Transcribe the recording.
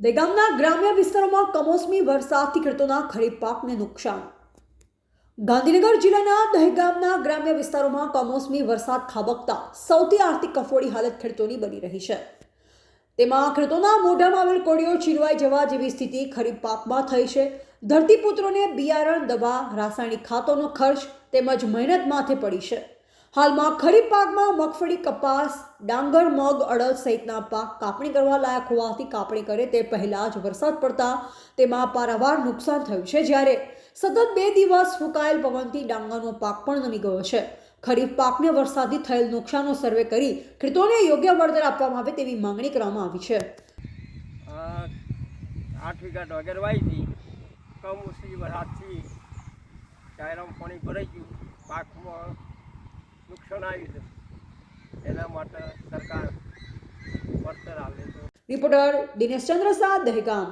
દેગામના ગ્રામ્ય વિસ્તારોમાં કમોસમી વરસાદથી ખેડૂતોના ખરીફ પાકને નુકસાન. ગાંધીનગર જિલ્લાના દહેગામના ગ્રામ્ય વિસ્તારોમાં કમોસમી વરસાદ ખાબકતા સૌથી આર્થિક કફોડી હાલત ખેડૂતોની બની રહી છે. તેમાં ખેડૂતોના મોઢામાં આવેલ કોળીઓ ચીરવાઈ જવા જેવી સ્થિતિ ખરીફ પાકમાં થઈ છે. ધરતીપુત્રોને બિયારણ, દવા, રાસાયણિક ખાતોનો ખર્ચ તેમજ મહેનત માથે પડી છે. હાલમાં ખરીફ પાકમાં મગફળી, કપાસ, ડાંગર, મગ, અડદ સહિતના પાક કાપણી કરવા લાયક હોવાથી કાપણી કરે તે પહેલાં જ વરસાદ પડતા તેમાં પારાવાર નુકસાન થયું છે. જ્યારે સતત બે દિવસ ફૂંકાયેલ પવનથી ડાંગરનો પાક પણ નમી ગયો છે. ખરીફ પાકને વરસાદથી થયેલ નુકસાનનો સર્વે કરી ખેડૂતોને યોગ્ય વળતર આપવામાં આવે તેવી માંગણી કરવામાં આવી છે. આઠ વીઘા પાકમાં નુકસાન આવ્યું છે. એના માટે સરકાર વળતર આપે તો રિપોર્ટર દિનેશ ચંદ્ર શાહ દહેગામ.